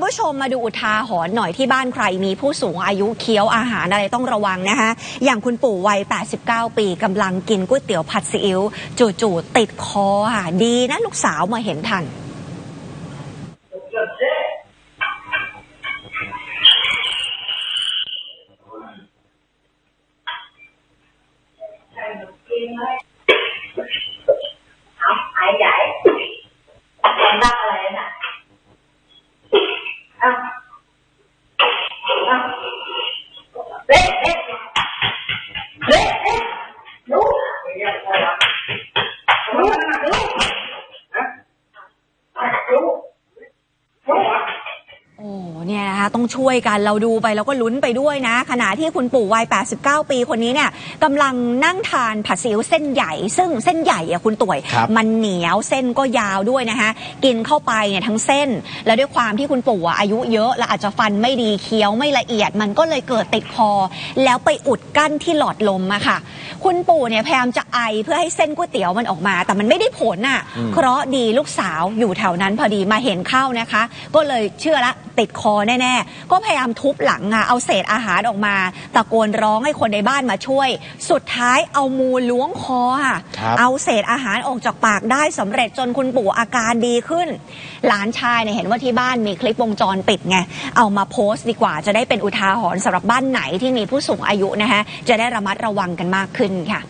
คุณผู้ชมมาดูอุทาหรณ์หน่อยที่บ้านใครมีผู้สูงอายุเคี้ยวอาหารอะไรต้องระวังนะคะ อย่างคุณปู่วัย 89 ปีกำลังกินก๋วยเตี๋ยวผัดซีอิ๊วจู่ๆติดคอค่ะ ดีนะลูกสาวมาเห็นทันเอาหายใหญ่ทำรักอะไรน่ะเอาเอา เบ๊ะเบ๊ะเบ๊ะเบ๊ะลูกลูกลูกลูกลูก โอ้ เนี่ยนะคะต้องช่วยกันเราดูไปแล้วก็ลุ้นไปด้วยนะ ขณะที่คุณปู่วัย 89 ปีคนนี้เนี่ยกำลังนั่งทานผัดซีอิ๊วเส้นใหญ่ ซึ่งเส้นใหญ่อะคุณต่วยครับมันเหนียวเส้นก็ยาวด้วยนะคะกินเข้าไปเนี่ยทั้งเส้น แล้วด้วยความที่คุณปู่อะอายุเยอะและอาจจะฟันไม่ดีเคี้ยวไม่ละเอียด มันก็เลยเกิดติดคอ แล้วไปอุดกั้นที่หลอดลมอะค่ะ คุณปู่เนี่ยพยายามจะไอเพื่อให้เส้นก๋วยเตี๋ยวมันออกมา แต่มันไม่ได้ผลอะเคราะห์ดีลูกสาวอยู่แถวนั้นพอดีมาเห็นเข้านะคะ ก็เลยเชื่อละติดคอแน่ๆ ก็พยายามทุบหลังอะเอาเศษอาหารออกมา ตะโกนร้องให้คนในบ้านมาช่วย สุดท้ายเอามูลล้วงคอค่ะครับเอาเศษอาหารออกจากปากได้สำเร็จจนคุณปู่อาการดีขึ้น หลานชายเนี่ยเห็นว่าที่บ้านมีคลิปวงจรปิดไงเอามาโพสต์ดีกว่าจะได้เป็นอุทาหรณ์สำหรับบ้านไหนที่มีผู้สูงอายุนะคะจะได้ระมัดระวังกันมากขึ้นค่ะ